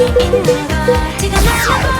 지금 나는